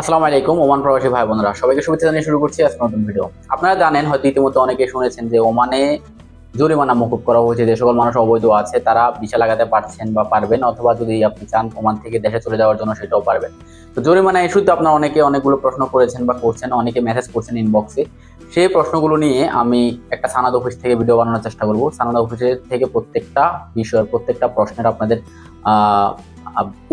আসসালামু আলাইকুম, ওমান প্রবাসী ভাই বোনরা। সবাইকে শুভেচ্ছা জানিয়ে শুরু করছি আজকে নতুন ভিডিও। আপনারা জানেন, হয়তো ইতিমধ্যে অনেকে শুনেছেন যে ওমানে জরিমানা মকুব করা হয়েছে। যে সকল মানুষ অবৈধ আছে, তারা ভিসা লাগাতে পারছেন বা পারবেন, অথবা যদি আপনি চান ওমান থেকে দেশে চলে যাওয়ার জন্য, সেটাও পারবেন। তো জরিমানা ইস্যুতে আপনারা অনেকে অনেকগুলো প্রশ্ন করেছেন বা করছেন, অনেকে মেসেজ করছেন ইনবক্সে সেই প্রশ্নগুলো নিয়ে আমি একটা সানাদ অফিস থেকে ভিডিও বানানোর চেষ্টা করব। সানাদ অফিসের থেকে প্রত্যেকটা বিষয়ের, প্রত্যেকটা প্রশ্নের আপনাদের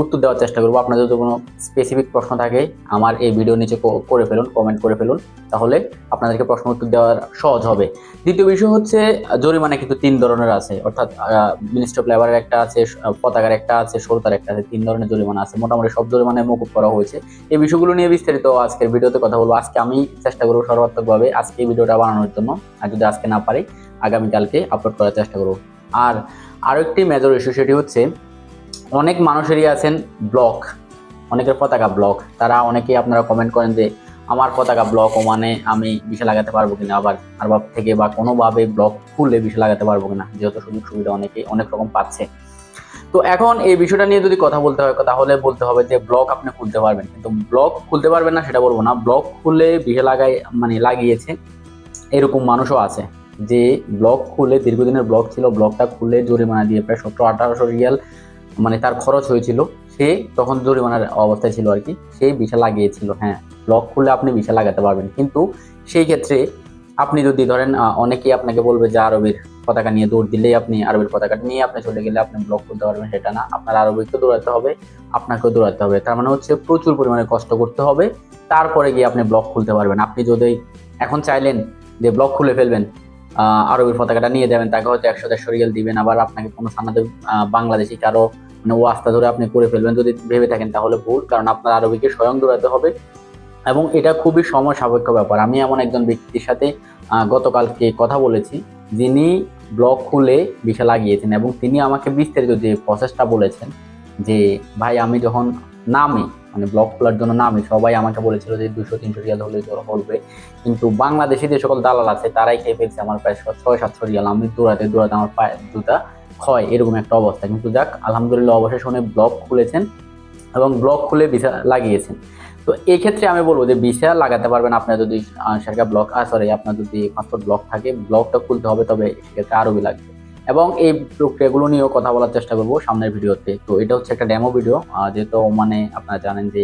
উত্তর দেওয়ার চেষ্টা করব। আপনার যদি কোনো স্পেসিফিক প্রশ্ন থাকে, আমার এই ভিডিও নিচে করে ফেলুন কমেন্ট করে ফেলুন, তাহলে আপনাদেরকে প্রশ্ন উত্তর দেওয়ার সহজ হবে। দ্বিতীয় বিষয় হচ্ছে, জরিমানা কিন্তু তিন ধরনের আছে। অর্থাৎ মিনিস্টার অফ লেবারের একটা আছে পতাকার একটা আছে সরকার একটা আছে, তিন ধরনের জরিমানা আছে। মোটামুটি সব জরিমানায় মকুব করা হয়েছে। এই বিষয়গুলো নিয়ে বিস্তারিত আজকের ভিডিওতে কথা বলব। আজকে আমি চেষ্টা করব সর্বাত্মকভাবে আজকে এই ভিডিওটা বানানোর জন্য। আর যদি আজকে না পারি, আগামীকালকে আপলোড করার চেষ্টা করব। আর আরও একটি মেজর ইস্যু সেটি হচ্ছে অনেক মানুষেরই আছেন ব্লক, অনেকের পতাকা ব্লক। তারা অনেকেই আপনারা কমেন্ট করেন যে, আমার পতাকা ব্লক ও মানে আমি বিষে লাগাতে পারব কিনা? আবার আরবাব থেকে বা কোনোভাবে ব্লক খুললে বিষে লাগাতে পারব কিনা? যেহেতু সুযোগ সুবিধা অনেকেই অনেক রকম পাচ্ছে। তো এখন এই বিষয়টা নিয়ে যদি কথা বলতে হয়, তাহলে বলতে হবে যে, ব্লক আপনি খুলতে পারবেন। কিন্তু ব্লক খুলতে পারবেন না, সেটা বলব না। ব্লক খুলে বিষে লাগাই মানে লাগিয়েছে, এরকম মানুষও আছে। যে ব্লক খুলে, দীর্ঘদিনের ব্লক ছিল, ব্লকটা খুলে জরিমানা দিয়ে প্রায় সতেরো আঠারোশো রিয়াল মানে তার খরচ হয়েছিল, সে তখন জরিমানার অবস্থায় ছিল আর কি। সেই বিষা লাগিয়েছিল হ্যাঁ। ব্লক খুলে আপনি বিষা লাগাতে পারবেন। কিন্তু সেই ক্ষেত্রে আপনি যদি ধরেন অনেকেই আপনাকে বলবে যে আরবের পতাকা নিয়ে দৌড় দিলেই আপনি আরবের পতাকাটা নিয়ে আপনি চলে গেলে আপনি ব্লক করতে পারবেন, সেটা না। আপনার আরবিকেও দৌড়াতে হবে, আপনাকেও দৌড়াতে হবে। তার মানে হচ্ছে প্রচুর পরিমাণে কষ্ট করতে হবে। তারপরে গিয়ে আপনি ব্লক খুলতে পারবেন। আপনি যদি এখন চাইলেন যে ব্লক খুলে ফেলবেন আরবের পতাকাটা নিয়ে দেবেন, তাকে হয়তো একশো দেড়শো রিয়াল দিবেন, আবার আপনাকে কোনো সানাদের বাংলাদেশি কারও মানে ও আস্তা ধরে আপনি করে ফেলবেন। যদি ভেবে থাকেন তাহলে ভুল, কারণ আপনার আরবিকে স্বয়ং দৌড়াতে হবে। এবং এটা খুবই সময় সাপেক্ষ ব্যাপার। আমি এমন একজন ব্যক্তির সাথে গতকালকে কথা বলেছি, যিনি ব্লক খুলে বিষা লাগিয়েছেন এবং তিনি আমাকে বিস্তারিত যে প্রসেসটা বলেছেন, যে ভাই আমি যখন নামি মানে ব্লক খোলার জন্য নামি সবাই আমাকে বলেছিল যে দুশো, তিনশো রিয়াল হলে তোর হবে। কিন্তু বাংলাদেশি যে সকল দালাল আছে, তারাই খেয়ে ফেলছে আমার প্রায় ছয়, সাতশো রিয়াল। আমি দৌড়াতে দৌড়াতে আমার পায়ে জুতা ক্ষয়, এরকম একটা অবস্থা। কিন্তু যাক, আলহামদুলিল্লাহ অবশেষে উনি ব্লক খুলেছেন এবং ব্লক খুলে ভিসা লাগিয়েছেন। তো এই ক্ষেত্রে আমি বলব যে ভিসা লাগাতে পারবেন আপনার যদি সরকার ব্লক সরি আপনার যদি পাসপোর্ট ব্লক থাকে ব্লকটা খুলতে হবে, তবে সেক্ষেত্রে আরবি লাগবে। এই প্রক্রিয়াগুলো নিয়েও কথা বলার চেষ্টা করব সামনের ভিডিওতে। তো এটা হচ্ছে একটা ডেমো ভিডিও যেহেতু মানে আপনারা জানেন যে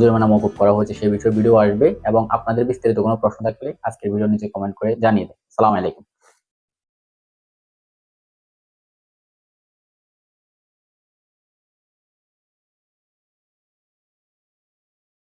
জরিমানা মকুব করা হয়েছে সেই বিষয়ে ভিডিও আসবে এবং আপনাদের বিস্তারিত কোনো প্রশ্ন থাকলে আজকের ভিডিও নিচে কমেন্ট করে জানিয়ে দেন সালাম আলাইকুম।